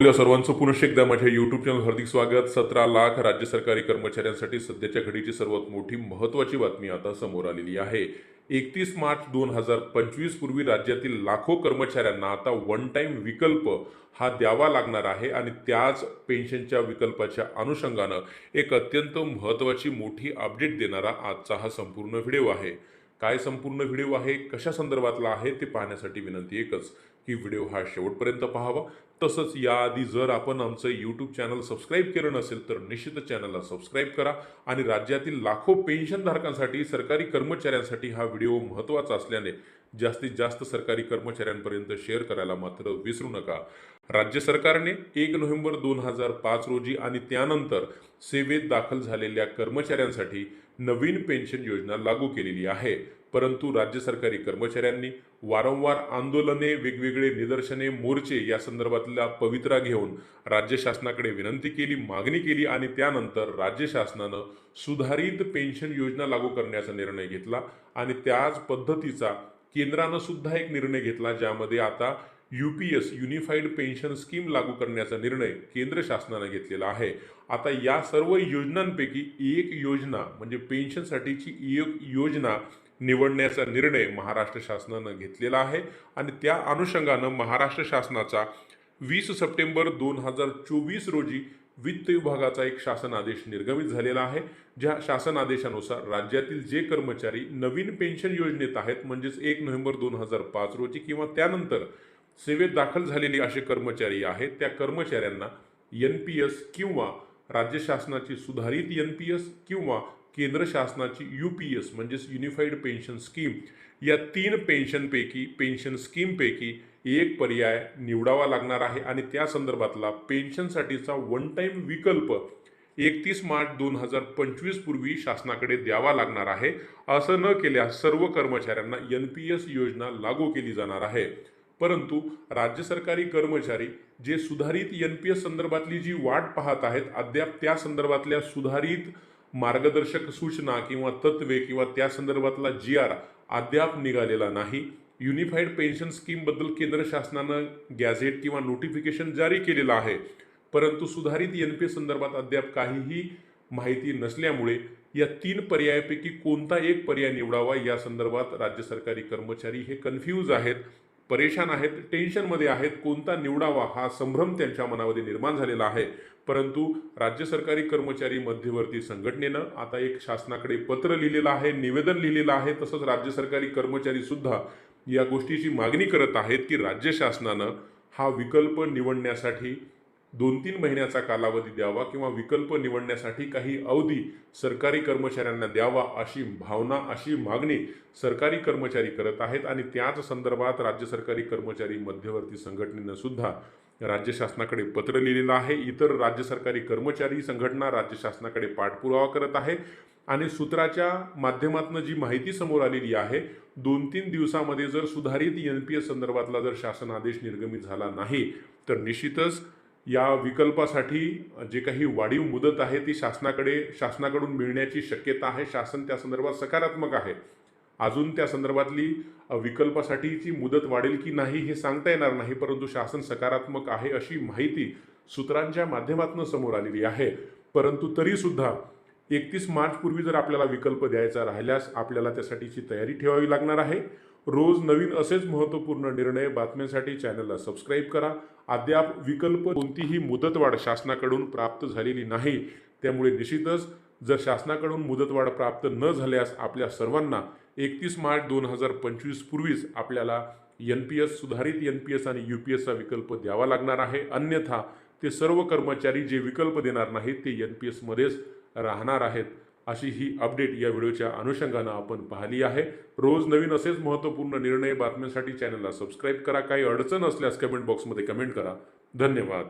आपल्या सर्वांचं पुनश्च एकदा माझ्या युट्यूब चॅनल हार्दिक स्वागत. सतरा लाख राज्य सरकारी कर्मचाऱ्यांसाठी सध्याच्या घडीची सर्वात मोठी महत्त्वाची बातमी आता समोर आलेली आहे. एकतीस मार्च दोन हजार पंचवीस पूर्वी राज्यातील लाखो कर्मचाऱ्यांना आता वन टाईम विकल्प हा द्यावा लागणार आहे आणि त्याच पेन्शनच्या विकल्पाच्या अनुषंगानं एक अत्यंत महत्त्वाची मोठी अपडेट देणारा आजचा हा संपूर्ण व्हिडिओ आहे. काय संपूर्ण व्हिडिओ आहे कशा संदर्भातला आहे ते पाहण्यासाठी विनंती एकच की व्हिडिओ हा शेवटपर्यंत पाहावा. तसंच याआधी जर आपण आमचं यूट्यूब चॅनल सबस्क्राईब केलं नसेल तर निश्चित चॅनलला सबस्क्राईब करा आणि राज्यातील लाखो पेन्शनधारकांसाठी सरकारी कर्मचाऱ्यांसाठी हा व्हिडिओ महत्त्वाचा असल्याने जास्तीत जास्त सरकारी कर्मचाऱ्यांपर्यंत शेअर करायला मात्र विसरू नका. राज्य सरकारने एक नोव्हेंबर दोन हजार पाच रोजी आणि त्यानंतर सेवेत दाखल झालेल्या कर्मचाऱ्यांसाठी नवीन पेन्शन योजना लागू केलेली आहे. परंतु राज्य सरकारी कर्मचाऱ्यांनी वारंवार आंदोलने वेगवेगळे निदर्शने मोर्चे या संदर्भातला पवित्रा घेऊन राज्य शासनाकडे विनंती केली मागणी केली आणि त्यानंतर राज्य शासनानं सुधारित पेन्शन योजना लागू करण्याचा निर्णय घेतला आणि त्याच पद्धतीचा केंद्रानं सुद्धा एक निर्णय घेतला ज्यामध्ये आता U P S unified pension scheme लागू करण्याचा निर्णय केंद्र शासनानं घेतलेला आहे. आता या सर्व योजनांपैकी एक योजना म्हणजे पेन्शनसाठीची एक योजना निवडण्याचा निर्णय महाराष्ट्र शासनानं घेतलेला आहे आणि त्या अनुषंगानं महाराष्ट्र शासनाचा वीस सप्टेंबर दोन हजार चोवीस रोजी वित्त विभागाचा एक शासन आदेश निर्गमित झालेला आहे ज्या शासन आदेशानुसार राज्यातील जे कर्मचारी नवीन पेन्शन योजनेत आहेत म्हणजेच एक नोव्हेंबर दोन हजार पाच रोजी किंवा त्यानंतर सेवेत दाखल झालेले असे कर्मचारी आहेत त्या कर्मचाऱ्यांना एन पी एस किंवा राज्य शासनाची सुधारित एन पी एस किंवा केंद्र शासनाची यू पी एस म्हणजेच युनिफाईड पेन्शन स्कीम या तीन पेन्शनपैकी पेन्शन स्कीमपैकी एक पर्याय निवडावा लागणार आहे. आणि त्या संदर्भातला पेन्शनसाठीचा वन टाईम विकल्प एकतीस मार्च दोन हजार पंचवीस पूर्वी शासनाकडे द्यावा लागणार आहे. असं न केल्यास सर्व कर्मचाऱ्यांना एन पी एस योजना लागू केली जाणार आहे. परंतु राज्य सरकारी कर्मचारी जे सुधारित एन पी एस संदर्भातली जी वाट पाहत आहेत अद्याप त्या संदर्भातल्या सुधारित मार्गदर्शक सूचना किंवा तत्वे किंवा त्या संदर्भातला जी आर अद्याप निघालेला नाही. युनिफाईड पेन्शन स्कीमबद्दल केंद्र शासनानं गॅझेट किंवा नोटिफिकेशन जारी केलेलं आहे. परंतु सुधारित एन पी संदर्भात अद्याप काहीही माहिती नसल्यामुळे या तीन पर्यायापैकी कोणता एक पर्याय निवडावा या संदर्भात राज्य सरकारी कर्मचारी हे कन्फ्यूज आहेत. परेशान आहेत टेन्शनमध्ये आहेत कोणता निवडावा हा संभ्रम त्यांच्या मनामध्ये निर्माण झालेला आहे. परंतु राज्य सरकारी कर्मचारी मध्यवर्ती संघटनेनं आता एक शासनाकडे पत्र लिहिलेलं आहे निवेदन लिहिलेलं आहे तसंच राज्य सरकारी कर्मचारी सुद्धा या गोष्टीची मागणी करत आहेत की राज्य शासनानं हा विकल्प निवडण्यासाठी दोन तीन महिन्याचा कालावधी द्यावा किंवा विकल्प निवडण्यासाठी काही अवधी सरकारी कर्मचाऱ्यांना द्यावा अशी भावना अशी मागणी सरकारी कर्मचारी करत आहेत आणि त्याच संदर्भात राज्य सरकारी कर्मचारी मध्यवर्ती संघटनेनं सुद्धा राज्य शासनाकडे पत्र लिहिलेलं आहे. इतर राज्य सरकारी कर्मचारी संघटना राज्य शासनाकडे पाठपुरावा करत आहे आणि सूत्राच्या माध्यमातून जी माहिती समोर आलेली आहे दोन तीन दिवसामध्ये जर सुधारित एन पी एस संदर्भातला जर शासन आदेश निर्गमित झाला नाही तर निश्चितच या विकल्पासाठी जे काही वाढीव मुदत आहे ती शासनाकडे शासनाकडून मिळण्याची शक्यता आहे. शासन त्या संदर्भात सकारात्मक आहे. अजून त्या संदर्भातली विकल्पासाठीची मुदत वाढेल की नाही हे सांगता येणार नाही परंतु शासन सकारात्मक आहे अशी माहिती सूत्रांच्या माध्यमातून समोर आलेली आहे. परंतु तरीसुद्धा एकतीस मार्चपूर्वी जर आपल्याला विकल्प द्यायचा राहिल्यास आपल्याला त्यासाठीची तयारी ठेवावी लागणार आहे. रोज नवीन असेच महत्त्वपूर्ण निर्णय बातम्यांसाठी चॅनलला सबस्क्राईब करा. अद्याप विकल्प कोणतीही मुदतवाढ शासनाकडून प्राप्त झालेली नाही. त्यामुळे निश्चितच जर शासनाकडून मुदतवाढ प्राप्त न झाल्यास आपल्या सर्वांना एकतीस मार्च दोन हजार पंचवीस पूर्वीच आपल्याला एन पी एस सुधारित एन पी एस आणि यू पी एसचा विकल्प द्यावा लागणार आहे. अन्यथा ते सर्व कर्मचारी जे विकल्प देणार नाहीत ते एन पी एसमध्येच राहणार आहेत. अशी ही अपडेट या व्हिडिओच्या अनुषंगानं आपण पाहिली आहे. रोज नवीन असेच महत्त्वपूर्ण निर्णय बातम्यांसाठी चॅनलला सबस्क्राईब करा. काही अडचण असल्यास कमेंट बॉक्समध्ये कमेंट करा. धन्यवाद.